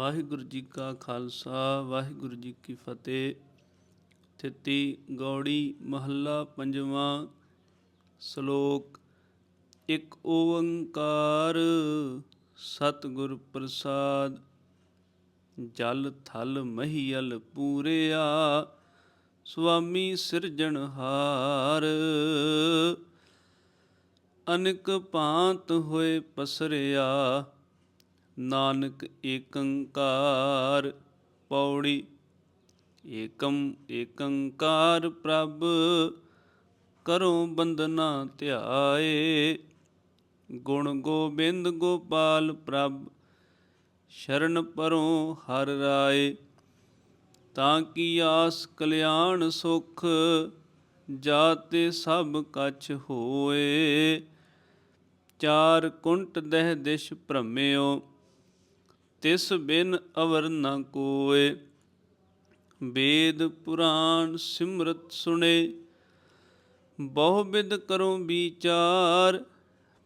ਵਾਹਿਗੁਰੂ ਜੀ ਕਾ ਖਾਲਸਾ, ਵਾਹਿਗੁਰੂ ਜੀ ਕੀ ਫਤਿਹ। ਥਿਤੀ ਗੌੜੀ ਮਹੱਲਾ ਪੰਜਵਾਂ ਸ਼ਲੋਕ, ਇਕ ਓੰਕਾਰ ਸਤਿਗੁਰ ਪ੍ਰਸਾਦ, ਜਲ ਥਲ ਮਹੀਲ ਪੂਰਿਆ, ਸੁਆਮੀ ਸਿਰਜਣਹਾਰ ਅਨਕ ਭਾਂਤ ਹੋਏ ਪਸਰਿਆ ਨਾਨਕ ਏਕੰਕਾਰ ਪੌੜੀ ਏਕਮ ਏਕੰਕਾਰ ਪ੍ਰਭ ਕਰੋ ਬੰਦਨਾ ਧਿਆਏ। ਗੁਣ ਗੋਬਿੰਦ ਗੋਪਾਲ ਪ੍ਰਭ ਸ਼ਰਨ ਪਰੋਂ ਹਰ ਰਾਏ। ਤਾਂ ਕੀ ਆਸ ਕਲਿਆਣ ਸੁਖ ਜਾਤੇ ਸਭ ਕਛ ਹੋਏ। ਚਾਰ ਕੁੰਟ ਦਹਿ ਦਿਸ਼ ਭ੍ਰਮਿਓ ਤਿਸ ਬਿਨ ਅਵਰ ਨ ਕੋਏ। ਵੇਦ ਪੁਰਾਣ ਸਿਮਰਤ ਸੁਣੇ। ਬਹੁ ਬਿਦ ਕਰੋ ਵਿਚਾਰ,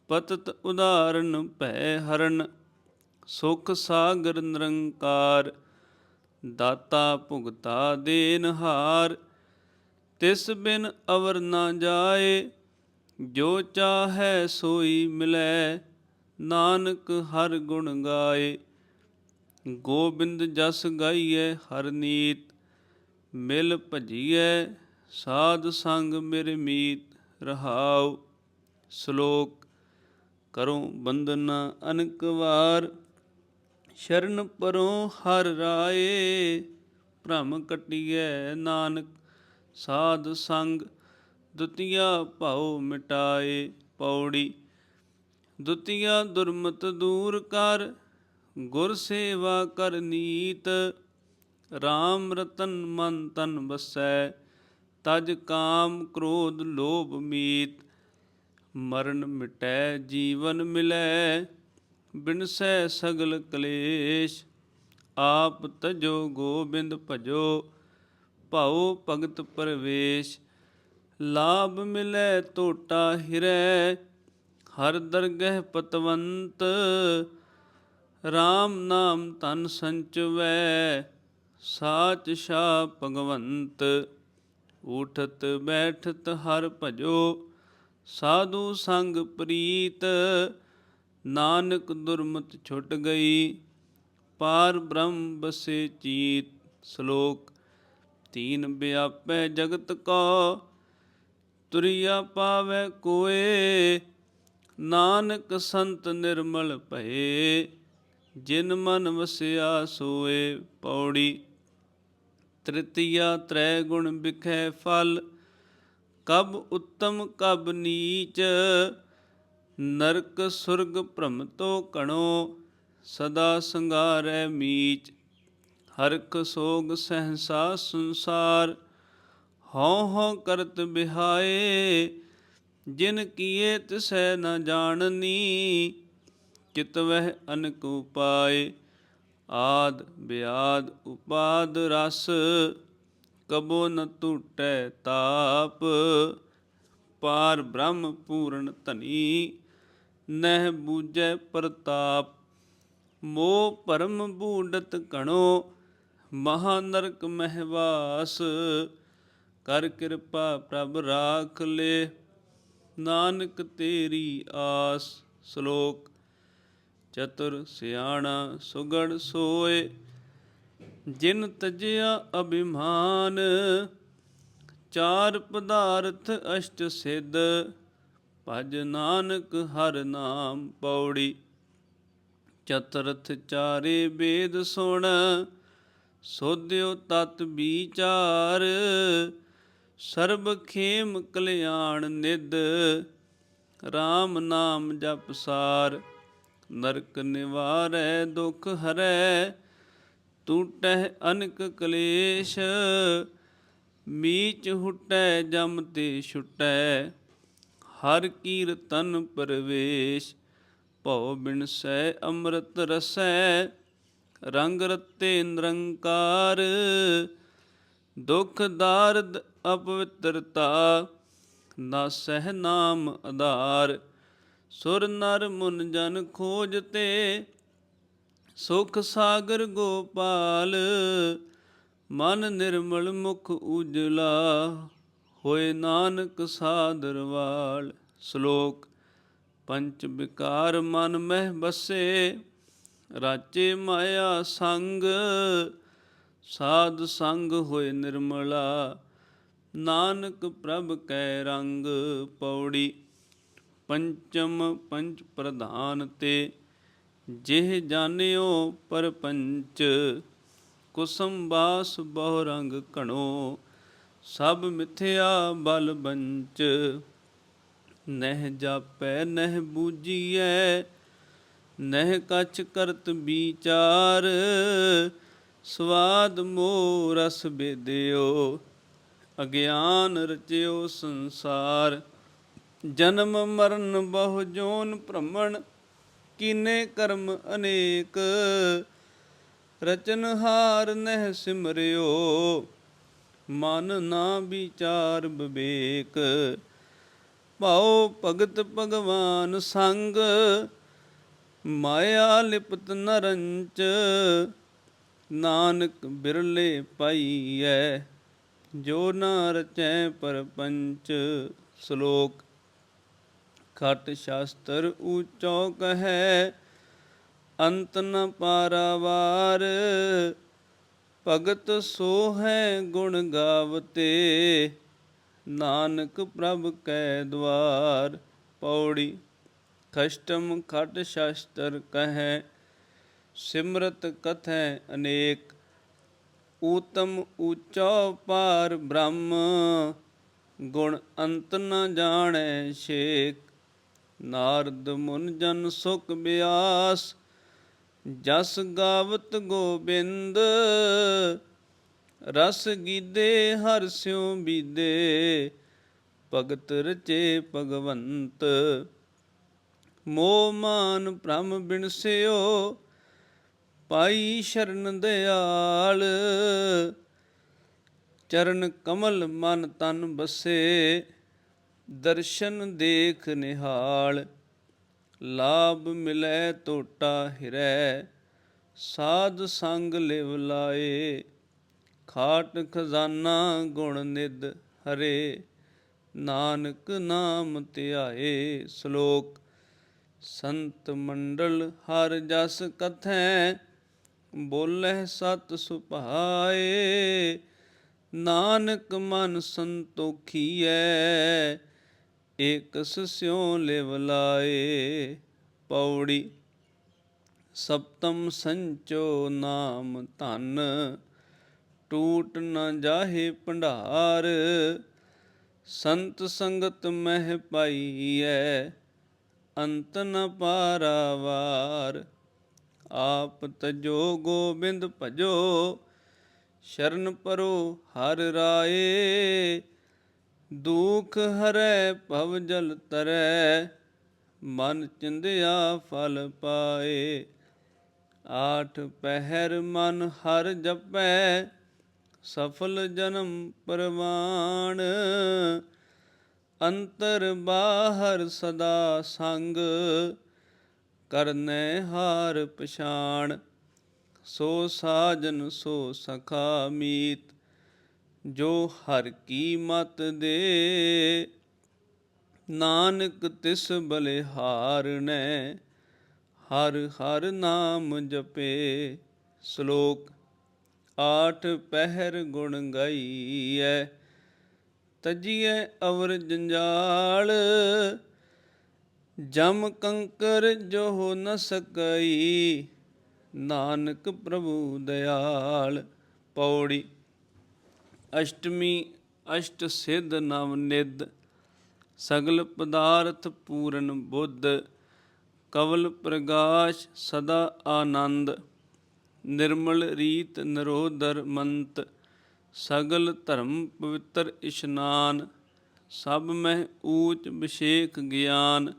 ਪਤਤ ਉਦਾਹਰਨ ਭੈ ਹਰਨ। ਸੁਖ ਸਾਗਰ ਨਿਰੰਕਾਰ, ਦਾਤਾ ਭੁਗਤਾ ਦੇਨਹਾਰ ਤਿਸ ਬਿਨ ਅਵਰ ਨਾ ਜਾਏ, ਜੋ ਚਾਹੈ ਸੋਈ ਮਿਲੈ। ਨਾਨਕ ਹਰ ਗੁਣ ਗਾਏ। ਗੋਬਿੰਦ ਜਸ ਗਾਈਐ, ਹਰ ਨੀਤ ਮਿਲ ਭਜੀਐ, ਸਾਧ ਸੰਗ ਮੇਰੇ ਮੀਤ ਰਹਾਉ। ਸ਼ਲੋਕ, ਕਰੋ ਬੰਦਨਾ ਅਨਕ ਵਾਰ, ਸ਼ਰਨ ਪਰੋ ਹਰ ਰਾਏ, ਭ੍ਰਮ ਕਟਿਐ ਨਾਨਕ, ਸਾਧ ਸੰਗ ਦੁਤੀਆ ਭਾਉ ਮਿਟਾਏ ਪੌੜੀ। ਦੁਤੀਆ ਦੁਰਮਤ ਦੂਰ ਕਰ ਗੁਰ ਸੇਵਾ ਕਰ ਨੀਤ RAM ਰਤਨ ਮਨ ਤਨ ਵਸੈ, ਤਜ ਕਾਮ ਕ੍ਰੋਧ ਲੋਭ ਮੀਤ, ਮਰਨ ਮਿਟੈ ਜੀਵਨ ਮਿਲੈ, ਬਿਨਸੈ ਸਗਲ ਕਲੇਸ਼, ਆਪ ਤਜੋ ਗੋਬਿੰਦ ਭਜੋ, ਭਾਉ ਭਗਤ ਪਰਵੇਸ਼, ਲਾਭ ਮਿਲੈ ਟੋਟਾ ਹਿਰੈ, ਹਰ ਦਰਗਹਿ ਪਤਵੰਤ RAM ਨਾਮ ਤਨ ਸੰਚਵੈ, ਸਾਚ ਸ਼ਾ ਭਗਵੰਤ। ਉਠਤ ਬੈਠਤ ਹਰ ਭਜੋ, ਸਾਧੂ ਸੰਗ ਪ੍ਰੀਤ। ਨਾਨਕ ਦੁਰਮਤ ਛੁਟ ਗਈ, ਪਾਰ ਬ੍ਰਹਮ ਬਸੇ ਚੀਤ। ਸ਼ਲੋਕ, ਤੀਨ ਵਿਆਪੈ ਜਗਤ ਕੋ, ਤੁਰਿਆ ਪਾਵੈ ਕੋਏ। ਨਾਨਕ ਸੰਤ ਨਿਰਮਲ ਭਏ। ਜਿਨ ਮਨ ਵਸਿਆ ਸੋਏ ਪੌੜੀ, ਤ੍ਰਿਤੀਆ ਤ੍ਰੈ ਗੁਣ ਵਿਖੈ ਫਲ, ਕਬ ਉੱਤਮ ਕਬ ਨੀਚ, ਨਰਕ ਸੁਰਗ ਭ੍ਰਮ ਤੋਂ ਕਣੋ ਸਦਾ ਸੰਗਾਰੈ ਮੀਚ। ਹਰਖ ਸੋਗ ਸਹਸਾ ਸੰਸਾਰ, ਹਉ ਹਉ ਕਰਤ ਬਿਹਾਏ, ਜਿਨ ਕੀਏ ਤਿਸੈ ਨ ਜਾਣਨੀ ਕਿਤ ਵਹਿ ਅਨਕ ਆਦ ਬਿਆਦ ਉਪਾਦ ਰਸ, ਕਬੋ ਨ ਟੂਟੈ ਤਾਪ, ਪਾਰ ਬ੍ਰਹਮ ਪੂਰਨ ਧਨੀ, ਨਹਿ ਬੂਝੈ ਪ੍ਰਤਾਪ। ਮੋਹ ਪਰਮ ਬੂਡਤ ਕਣੋ ਮਹਾ ਨਰਕ ਮਹਿਵਾਸ, ਕਰ ਕਿਰਪਾ ਪ੍ਰਭ ਰਾਖ ਲੈ, ਨਾਨਕ ਤੇਰੀ ਆਸ ਸ਼ਲੋਕ। ਚਤੁਰ ਸਿਆਣਾ ਸੁਗੜ ਸੋਏ, ਜਿਨ ਤਜਿਆ ਅਭਿਮਾਨ, ਚਾਰ ਪਦਾਰਥ ਅਸ਼ਟ ਸਿੱਧ, ਭਜ ਨਾਨਕ ਹਰ ਨਾਮ ਪੌੜੀ। ਚਤੁਰਥ ਚਾਰੇ ਵੇਦ ਸੁਣ, ਸੋਧਿਓ ਤਤ ਵਿਚਾਰ, ਸਰਬ ਖੇਮ ਕਲਿਆਣ ਨਿਦ RAM ਨਾਮ ਜਪ ਸਾਰ। ਨਰਕ ਨਿਵਾਰੈ, ਦੁਖ ਹਰੈ ਟੂਟੈ ਅਨਕ ਕਲੇਸ਼, ਮੀਚ ਹੁਟੈ, ਜਮ ਤੇ ਛੁਟੈ। ਹਰ ਕੀਰਤਨ ਪਰਵੇਸ਼, ਭਉ ਬਿਨਸੈ, ਅੰਮ੍ਰਿਤ ਰਸੈ। ਰੰਗ ਰਤੇ ਨਿਰੰਕਾਰ, ਦੁਖ ਦਾਰਦ ਅਪਵਿੱਤਰਤਾ ਨਾ ਸਹਿ ਨਾਮ ਆਧਾਰ। ਸੁਰ ਨਰ ਮੁਨ ਜਨ ਖੋਜ ਤੇ, ਸੁਖ ਸਾਗਰ ਗੋਪਾਲ, ਮਨ ਨਿਰਮਲ ਮੁਖ ਉਜਲਾ, ਹੋਏ ਨਾਨਕ ਸਾਦਰਵਾਲ ਸ਼ਲੋਕ, ਪੰਚ ਵਿਕਾਰ ਮਨ ਮਹਿ ਬਸੇ, ਰਾਚੇ ਮਾਇਆ ਸੰਗ, ਸਾਧ ਸੰਗ ਹੋਏ ਨਿਰਮਲਾ। ਨਾਨਕ ਪ੍ਰਭ ਕੈ ਰੰਗ ਪੌੜੀ ਪੰਚਮ ਪੰਚ ਪ੍ਰਧਾਨ ਤੇ ਜਿਹ ਜਾਣਿਓ ਪਰਪੰਚ, ਕੁਸਮ ਬਾਸ ਬਹੁ ਰੰਗ ਘਣੋ, ਸਭ ਮਿਥਿਆ ਬਲ ਬੰਚ। ਨਹਿ ਜਾਪੈ, ਨਹਿ ਬੂਝੀਐ ਨਹਿ ਕਛ ਕਰਤ ਵਿਚਾਰ ਸਵਾਦ ਮੋ ਰਸ ਬੇਦਿਓ, ਅਗਿਆਨ ਰਚਿਓ ਸੰਸਾਰ। ਜਨਮ ਮਰਨ ਬਹੁ ਜੋਨ ਭ੍ਰਮਣ, ਕੀਨੇ ਕਰਮ ਅਨੇਕ? ਰਚਨਹਾਰ ਨਹਿ ਸਿਮਰਿਓ, ਮਨ ਨਾ ਵਿਚਾਰ ਵਿਵੇਕ। ਭਾਉ ਭਗਤ ਭਗਵਾਨ ਸੰਗ, ਮਾਇਆ ਲਿਪਤ ਨਰੰਚ। ਨਾਨਕ ਬਿਰਲੇ ਪਾਈਐ, ਜੋ ਨਾ ਰਚੈ ਪਰਪੰਚ। ਸ਼ਲੋਕ ਖਟ ਸ਼ਾਸਤਰ ਊਚੋ ਕਹੈ, ਅੰਤ ਨ ਪਾਰਾਵਾਰ। ਭਗਤ ਸੋ ਹੈ ਗੁਣ ਗਾਵਤੇ, ਨਾਨਕ ਪ੍ਰਭ ਕੈ ਦਵਾਰ। ਪੌੜੀ, ਖਸ਼ਟਮ ਖਟ ਸ਼ਾਸਤਰ ਕਹੈ, ਸਿਮਰਤ ਕਥੈ ਅਨੇਕ। ਊਤਮ ਊਚੋ ਪਾਰ ਬ੍ਰਹਮ, ਗੁਣ ਅੰਤ ਨ ਜਾਣੈ ਛੇਕ। ਨਾਰਦ ਮੁਨ ਜਨ ਸੁਖ ਬਿਆਸ, ਜਸ ਗਾਵਤ ਗੋਬਿੰਦ, ਰਸ ਗੀਦੇ ਹਰ ਸਿਉ ਬੀਦੇ, ਭਗਤ ਰਚੇ ਭਗਵੰਤ। ਮੋਹ ਮਾਨ ਭ੍ਰਮ ਬਿਨਸਿਓ ਪਾਈ ਸ਼ਰਨ ਦਿਆਲ। ਚਰਨ ਕਮਲ ਮਨ ਤਨ ਬਸੇ ਦਰਸ਼ਨ ਦੇਖ ਨਿਹਾਲ, ਲਾਭ ਮਿਲੈ ਟੋਟਾ ਹਿਰੈ, ਸਾਧ ਸੰਗ ਲਿਵ ਲਾਏ, ਖਾਟ ਖਜ਼ਾਨਾ ਗੁਣ ਨਿਦ ਹਰੇ, ਨਾਨਕ ਨਾਮ ਧਿਆਏ ਸ਼ਲੋਕ, ਸੰਤ ਮੰਡਲ ਹਰ ਜਸ ਕਥੈ ਬੋਲੇ ਸਤ ਸੁਭਾਏ, ਨਾਨਕ ਮਨ ਸੰਤੋਖੀ ਸੰਤੋਖੀਐ ਏਕਸ ਸਿਉ ਲਿਵ ਲਾਏ, ਪੌੜੀ ਸਪਤਮ ਸੰਚੋ ਨਾਮ ਧਨ, ਟੂਟ ਨ ਜਾਹੇ ਭੰਡਾਰ, ਸੰਤ ਸੰਗਤ ਮਹਿ ਪਾਈਐ, ਅੰਤ ਨ ਪਾਰਾਵਾਰ, ਆਪ ਤਜੋ ਗੋਬਿੰਦ ਭਜੋ, ਸ਼ਰਨ ਪਰੋ ਹਰ ਰਾਏ। ਦੁਖ ਹਰੈ ਭਵ ਜਲ ਤਰੈ, ਮਨ ਚਿੰਦਿਆ ਫਲ ਪਾਏ। ਆਠ ਪਹਿਰ ਮਨ ਹਰ ਜਪੈ, ਸਫਲ ਜਨਮ ਪਰਵਾਣ। ਅੰਤਰ ਬਾਹਰ ਸਦਾ ਸੰਗ, ਕਰਨੇ ਹਾਰ ਪਛਾਣ। ਸੋ ਸਾਜਨ ਸੋ ਸਖਾ ਮੀਤ ਜੋ ਹਰ ਕੀ ਮਤ ਦੇ। ਨਾਨਕ ਤਿਸ ਬਲਿਹਾਰ ਨੇ ਹਰ ਹਰ ਨਾਮ ਜਪੇ। ਸ਼ਲੋਕ ਆਠ ਪਹਿਰ ਗੁਣ ਗਾਈਐ, ਤਜੀਐ ਅਵਰ ਜੰਜਾਲ। ਜਮ ਕੰਕਰ ਜੋ ਨ ਸਕਈ, ਨਾਨਕ ਪ੍ਰਭੂ ਦਇਆਲ ਪੌੜੀ ਅਸ਼ਟਮੀ ਅਸ਼ਟ ਸਿੱਧ ਨਵ ਨਿਦ ਸਗਲ ਪਦਾਰਥ ਪੂਰਨ ਬੁੱਧ, ਕਵਲ ਪ੍ਰਗਾਸ਼ ਸਦਾ ਆਨੰਦ, ਨਿਰਮਲ ਰੀਤ ਨਰੋਦਰ ਮੰਤ, ਸਗਲ ਧਰਮ ਪਵਿੱਤਰ ਇਸ਼ਨਾਨ, ਸਭ ਮਹਿ ਊਚ ਵਿਸ਼ੇਖ ਗਿਆਨ,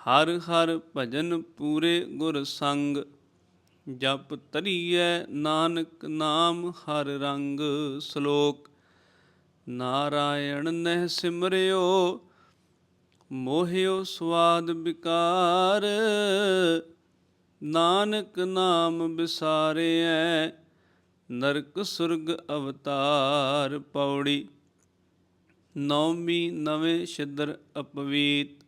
ਹਰ ਹਰ ਭਜਨ ਪੂਰੇ ਗੁਰ ਸੰਗ ਜਪ ਤਰੀਐ ਨਾਨਕ ਨਾਮ ਹਰ ਰੰਗ ਸ਼ਲੋਕ। ਨਾਰਾਇਣ ਨਹਿ ਸਿਮਰਿਓ, ਮੋਹਿਓ ਸਵਾਦ ਵਿਕਾਰ। ਨਾਨਕ ਨਾਮ ਵਿਸਾਰਿਐ, ਨਰਕ ਸੁਰਗ ਅਵਤਾਰ ਪੌੜੀ। ਨੌਮੀ ਨਵੇਂ ਛਿਦਰ ਅਪਵੀਤ,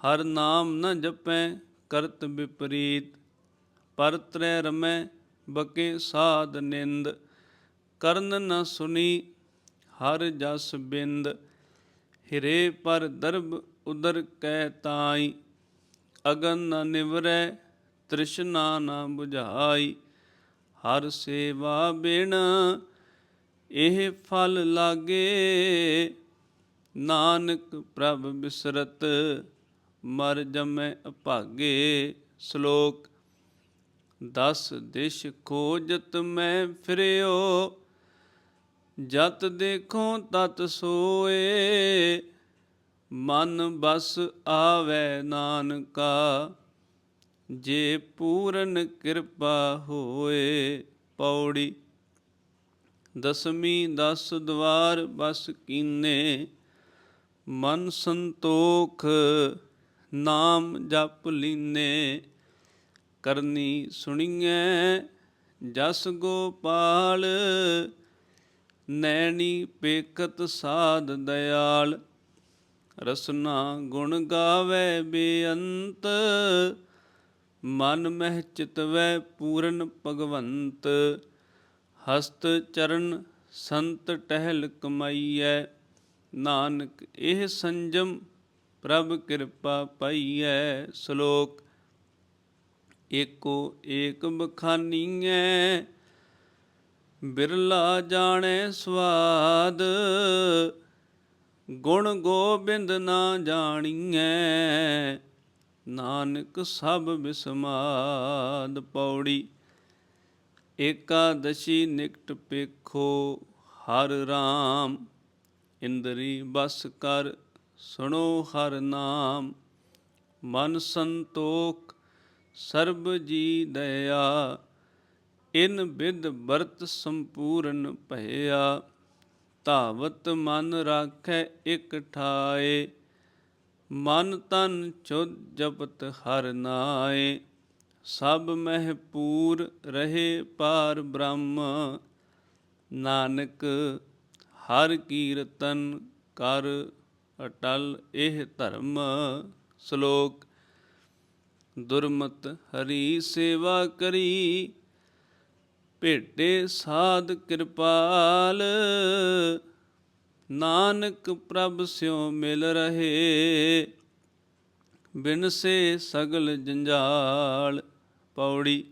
ਹਰ ਨਾਮ ਨ ਜਪੈ ਕਰਤ ਵਿਪਰੀਤ। ਪਰ ਤ੍ਰੈ ਰਮੈ ਬਕੇ ਸਾਧ ਨਿੰਦ। ਕਰਨ ਨ ਸੁਨੀ ਹਰ ਜਸ ਬਿੰਦ। ਹਿਰੇ ਪਰ ਦਰਬ ਉਦਰ ਕੈ ਤਾਈ। ਅਗਨ ਨ ਨਿਵਰੈ ਤ੍ਰਿਸ਼ਨਾ ਨ 부ਝਾਈ ਹਰ ਸੇਵਾ ਬਿਨ ਇਹ ਫਲ ਲਾਗੇ। ਨਾਨਕ ਪ੍ਰਭ ਬਿਸਰਤ, ਮਰ ਜਮੈ ਅਭਾਗੇ। ਸ਼ਲੋਕ ਦਸ ਦਿਸ਼ ਖੋਜਤ ਮੈਂ ਫਿਰਿਓ, ਜਤ ਦੇਖੋ ਤਤ ਸੋਏ, ਮਨ ਬਸ ਆਵੈ ਨਾਨਕਾ, ਜੇ ਪੂਰਨ ਕਿਰਪਾ ਹੋਏ ਪੌੜੀ। ਦਸਮੀ ਦਸ ਦਵਾਰ ਬਸ ਕੀਨੇ, ਮਨ ਸੰਤੋਖ ਨਾਮ ਜਪ ਲੀਨੇ ਕਰਨੀ ਸੁਣੀਐ, ਜਸ ਗੋਪਾਲ। ਨੈਣੀ ਪੇਕਤ ਸਾਧ ਦਇਆਲ ਰਸਨਾ ਗੁਣ ਗਾਵੇ ਬੇਅੰਤ। ਮਨ ਮਹਿ ਚਿਤਵੈ ਪੂਰਨ ਭਗਵੰਤ। ਹਸਤ ਚਰਨ ਸੰਤ ਟਹਿਲ ਕਮਾਈਐ, ਨਾਨਕ ਇਹ ਸੰਜਮ ਪ੍ਰਭ ਕਿਰਪਾ ਪਾਈਐ। ਸ਼ਲੋਕ ਏਕੋ ਏਕ ਬਖਾਨੀਐ, ਬਿਰਲਾ ਜਾਣੈ ਸਵਾਦ, ਗੁਣ ਗੋਬਿੰਦ ਨਾ ਜਾਣੀਐ, ਨਾਨਕ ਸਭ ਬਿਸਮਾਦ ਪੌੜੀ। ਏਕਾਦਸ਼ੀ ਨਿਕਟ ਪੇਖੋ ਹਰ ਰਾਮ, ਇੰਦਰੀ ਬਸ ਕਰ ਸੁਣੋ ਹਰ ਨਾਮ। ਮਨ ਸੰਤੋਖ ਸਰਬ ਜੀ ਦਇਆ, ਇਨ ਬਿਦ ਵਰਤ ਸੰਪੂਰਨ ਭਇਆ, ਧਾਵਤ ਮਨ ਰਾਖੈ ਇਕ ਠਾਏ, ਮਨ ਤਨ ਚੁਦ ਜਪਤ ਹਰ ਨਾਏ, ਸਭ ਮਹਿ ਪੂਰ ਰਹੇ ਪਾਰ ਬ੍ਰਹਮ, ਨਾਨਕ ਹਰ ਕੀਰਤਨ ਕਰ ਅਟਲ ਇਹ ਧਰਮ, ਸ਼ਲੋਕ ਦੁਰਮਤ ਹਰੀ ਸੇਵਾ ਕਰੀ। ਭੇਟੇ ਸਾਧ ਕਿਰਪਾਲ, ਨਾਨਕ ਪ੍ਰਭ ਸਿਉ ਮਿਲ ਰਹੇ। ਬਿਨਸੇ ਸਗਲ ਜੰਜਾਲ, ਪੌੜੀ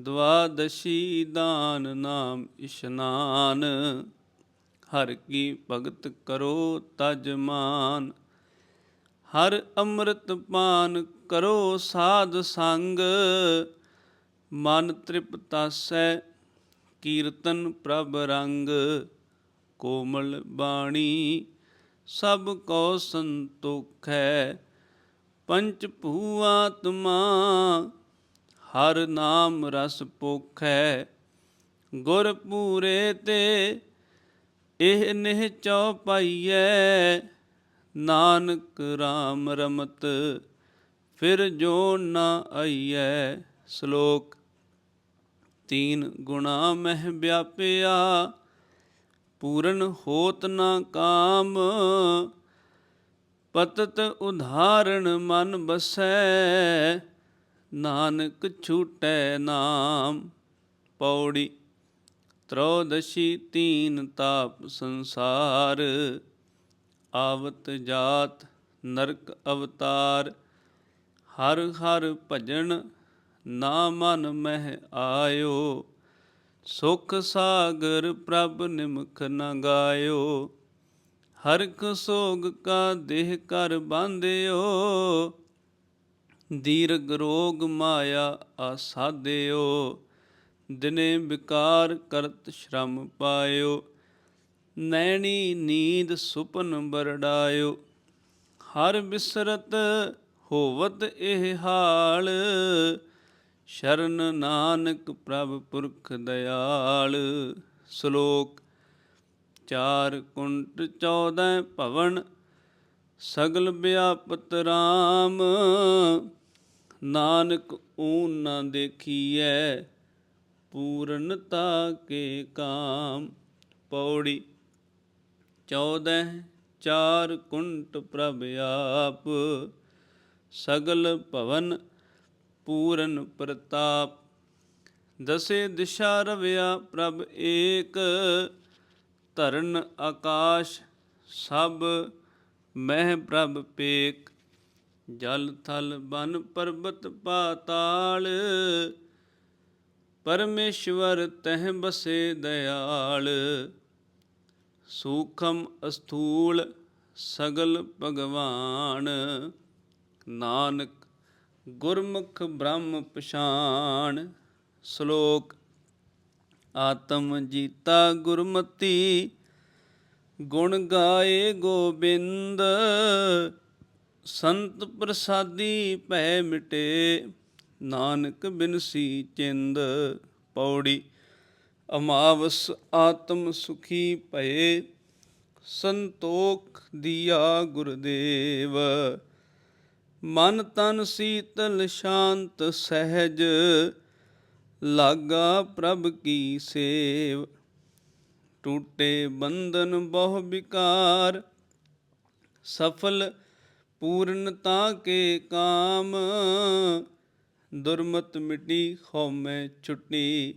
ਦਵਾਦਸ਼ੀ ਦਾਨ ਨਾਮ ਇਸ਼ਨਾਨ। ਹਰ ਕੀ ਭਗਤ ਕਰੋ ਤਜ ਮਾਨ, ਹਰ ਅੰਮ੍ਰਿਤ ਪਾਨ ਕਰੋ ਸਾਧ ਸੰਗ, ਮਨ ਤ੍ਰਿਪਤਾਸੈ ਕੀਰਤਨ ਪ੍ਰਭ ਰੰਗ, ਕੋਮਲ ਬਾਣੀ, ਸਭ ਕੋ ਹੈ ਪੰਚ ਭੂਆਤਮਾ ਹਰ ਨਾਮ ਰਸ ਪੋਖੈ। ਗੁਰ ਪੂਰੇ ਤੇ ਇਹ ਨਿਹ ਚਉਪਾਈਐ ਨਾਨਕ RAM ਰਮਤ ਫਿਰ ਜੋ ਨਾ ਆਈਐ ਸ਼ਲੋਕ ਤੀਨ ਗੁਣਾ ਮਹਿ ਵਿਆਪਿਆ, ਪੂਰਨ ਹੋਤ ਨਾ ਕਾਮ, ਪਤਤ ਉਧਾਰਣ ਮਨ ਬਸੈ, ਨਾਨਕ ਛੂਟੈ ਨਾਮ, ਪੌੜੀ ਤ੍ਰੋਦਸ਼ੀ ਤੀਨ ਤਾਪ ਸੰਸਾਰ, ਆਵਤ ਜਾਤ ਨਰਕ ਅਵਤਾਰ ਹਰ ਹਰ ਭਜਨ ਨਾ ਮਨ ਮਹਿ ਆਇਓ, ਸੁਖ ਸਾਗਰ ਪ੍ਰਭ ਨਿਮਖ ਨ ਗਾਇਓ। ਹਰਖ ਸੋਗ ਕਾ ਦੇਹ ਕਰ ਬਾਂਧਿਓ ਦੀਰਗ ਰੋਗ ਮਾਇਆ ਆਸਾਦਿਓ ਦਿਨੇ ਵਿਕਾਰ ਕਰਤ ਸ਼ਰਮ ਪਾਇਓ, ਨੈਣੀ ਨੀਂਦ ਸੁਪਨ ਬਰੜਾਇਓ ਹਰ ਬਿਸਰਤ ਹੋਵਤ ਇਹ ਹਾਲ, ਸ਼ਰਨ ਨਾਨਕ ਪ੍ਰਭ ਪੁਰਖ ਦਇਆਲ ਸ਼ਲੋਕ ਚਾਰ ਕੁੰਟ 14 ਭਵਨ, ਸਗਲ ਵਿਆਪਤ RAM ਨਾਨਕ ਊਨ ਨਾ ਦੇਖੀਐ, ਪੂਰਨਤਾ ਕੇ ਕਾਮ। ਪੌੜੀ 14 ਚਾਰ ਕੁੰਟ ਪ੍ਰਭ ਆਪ। ਸਗਲ ਭਵਨ ਪੂਰਨ ਪ੍ਰਤਾਪ, ਦਸੇ ਦਿਸ਼ਾ ਰਵਿਆ ਪ੍ਰਭ ਏਕ, ਧਰਨ ਆਕਾਸ਼ ਸਭ ਮਹਿ ਪ੍ਰਭ ਪੇਕ, ਜਲ ਥਲ ਬਨ ਪਰਬਤ ਪਾਤਾਲ, ਪਰਮੇਸ਼ਵਰ ਤਹ ਬਸੇ ਦਇਆਲ ਸੂਖਮ ਅਸਥੂਲ ਸਗਲ ਭਗਵਾਨ। ਨਾਨਕ, ਗੁਰਮੁਖ ਬ੍ਰਹਮ ਪਛਾਣ। ਸ਼ਲੋਕ, ਆਤਮ ਜੀਤਾ ਗੁਰਮਤੀ, ਗੁਣ ਗਾਏ ਗੋਬਿੰਦ। ਸੰਤ ਪ੍ਰਸਾਦੀ ਭੈ ਮਿਟੇ, ਨਾਨਕ ਬਿਨਸੀ ਚਿੰਦ। ਪੌੜੀ, ਅਮਾਵਸ ਆਤਮ ਸੁਖੀ ਭਏ। ਸੰਤੋਖ ਦੀਆ ਗੁਰਦੇਵ। ਮਨ ਤਨ ਸੀਤਲ ਸ਼ਾਂਤ ਸਹਿਜ, ਲਾਗਾ ਪ੍ਰਭ ਕੀ ਸੇਵ। ਟੂਟੇ ਬੰਧਨ ਬਹੁ ਵਿਕਾਰ, ਸਫਲ ਪੂਰਨਤਾ ਕੇ ਕਾਮ। ਦੁਰਮਤ ਮਿਟੀ ਹਉਮੈ ਛੁਟੀ,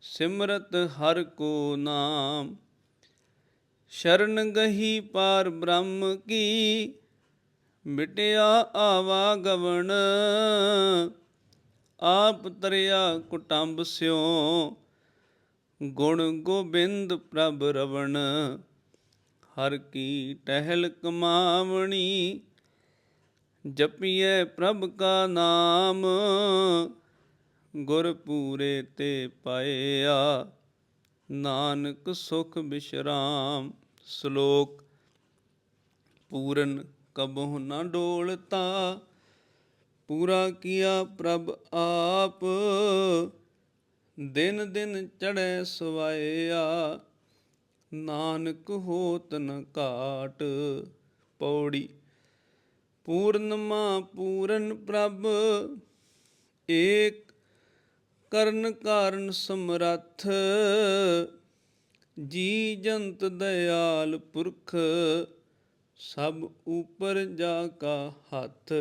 ਸਿਮਰਤ ਹਰ ਕੋ ਨਾਮ। ਸ਼ਰਨ ਗਹੀ ਪਾਰ ਬ੍ਰਹਮ ਕੀ ਮਿਟਿਆ ਆਵਾ ਗਵਣ, ਆਪ ਤਰਿਆ ਕੁਟੰਬ ਸਿਓ ਗੁਣ ਗੋਬਿੰਦ ਪ੍ਰਭ ਰਵਣ, ਹਰ ਕੀ ਟਹਿਲ ਕਮਾਵਣੀ। ਜਪੀਏ ਪ੍ਰਭ ਕਾ ਨਾਮ, ਗੁਰ ਪੂਰੇ ਤੇ ਪਾਇਆ। ਨਾਨਕ ਸੁਖ ਬਿਸ਼ਰਾਮ, ਸ਼ਲੋਕ ਪੂਰਨ ਕਬਹੁ ਨਾ ਡੋਲਤਾ ਪੂਰਾ ਕੀਆ ਪ੍ਰਭ ਆਪ। ਦਿਨ ਦਿਨ ਚੜੈ ਸਵਾਇਆ, ਨਾਨਕ ਹੋਤ ਨ ਘਾਟ। ਪੌੜੀ ਪੂਰਨਮਾ ਪੂਰਨ ਪ੍ਰਭ, ਏਕ ਕਰਨ ਕਾਰਨ ਸਮਰੱਥ। ਜੀ ਜੰਤ ਦਇਆਲ ਪੁਰਖ ਸਭ ਉਪਰ ਜਾ ਕਾ ਹੱਥ।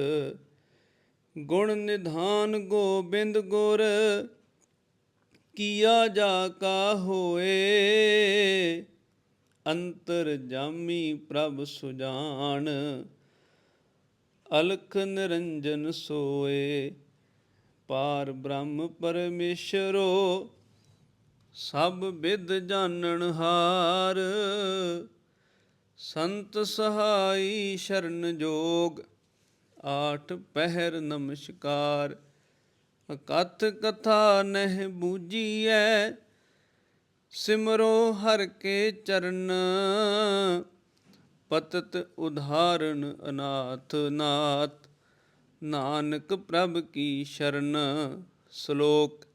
ਗੁਣ ਨਿਧਾਨ ਗੋਬਿੰਦ ਗੁਰ, ਕੀਆ ਜਾ ਕਾ ਹੋਏ। ਅੰਤਰ ਜਾਮੀ ਪ੍ਰਭ ਸੁਜਾਨ, ਅਲਖ ਨਿਰੰਜਨ ਸੋਏ। ਪਾਰ ਬ੍ਰਹਮ ਪਰਮੇਸ਼ਰੋ, ਸਭ ਵਿਦ ਜਾਣਨ ਹਾਰ। ਸੰਤ ਸਹਾਈ ਸ਼ਰਨ ਜੋਗ, ਆਠ ਪਹਿਰ ਨਮਸਕਾਰ। ਅਕਥ ਕਥਾ ਨਹਿ ਬੂਝੀਐ, ਸਿਮਰੋ ਹਰ ਕੇ ਚਰਨ। ਪਤਤ ਉਧਾਰਨ ਅਨਾਥ ਨਾਥ, ਨਾਨਕ ਪ੍ਰਭ ਕੀ ਸ਼ਰਨ। ਸ਼ਲੋਕ,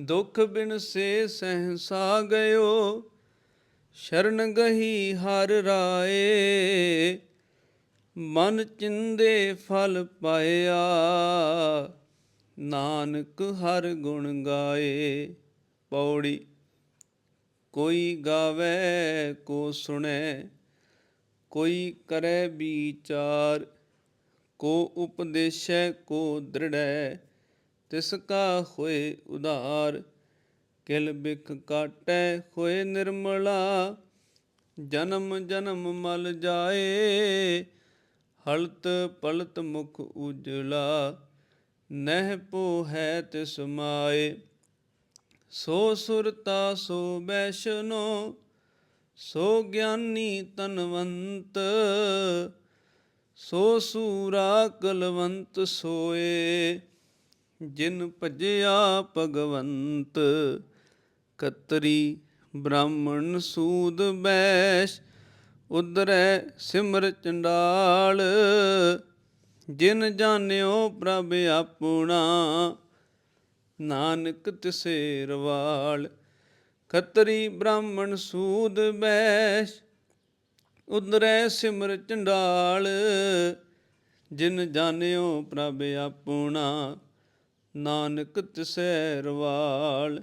ਦੁਖ ਬਿਨ ਸੇ ਸਹਸਾ ਗਇਓ ਸ਼ਰਨ ਗਹੀ ਹਰ ਰਾਏ, ਮਨ ਚਿੰਦੇ ਫਲ ਪਾਇਆ, ਨਾਨਕ ਹਰ ਗੁਣ ਗਾਏ, ਪੌੜੀ ਕੋਈ ਗਾਵੇ, ਕੋ ਸੁਣੇ, ਕੋਈ ਕਰੇ ਵਿਚਾਰ, ਕੋ ਉਪਦੇਸ਼ੈ, ਕੋ ਦ੍ਰਿੜੈ, ਤਿਸ ਕਾ ਹੋਏ ਉਧਾਰ। ਕਿਲ ਬਿਖ ਕਾਟੈ ਹੋਏ ਨਿਰਮਲਾ, ਜਨਮ ਜਨਮ ਮਲ ਜਾਏ, ਹਲਤ ਪਲਤ ਮੁਖ ਉਜਲਾ, ਨਹਿ ਪੋ ਹੈ ਤਿਸ ਮਾਏ। ਸੋ ਸੁਰਤਾ ਸੋ ਬੈਸ਼ਨੋ ਸੋ ਗਿਆਨੀ ਤਨਵੰਤ, ਸੋ ਸੂਰਾ ਕਲਵੰਤ ਸੋਏ, ਜਿਨ ਭਜਿਆ ਭਗਵੰਤ। ਕਤਰੀ ਬ੍ਰਾਹਮਣ ਸੂਦ ਬੈਸ਼ ਉਦਰੈ ਸਿਮਰ ਚੰਡਾਲ, ਜਿਨ ਜਾਣਿਓ ਪ੍ਰਭ ਆਪਣਾ, ਨਾਨਕ ਤਿਸੇ ਰਵਾਲ। ਖੱਤਰੀ ਬ੍ਰਾਹਮਣ ਸੂਦ ਬੈਸ਼ ਉਦਰੈ ਸਿਮਰ ਚੰਡਾਲ, ਜਿਨ ਜਾਣਿਓ ਪ੍ਰਭ ਆਪਣਾ, ਨਾਨਕ ਤਿਸੈ ਰਵਾਲ।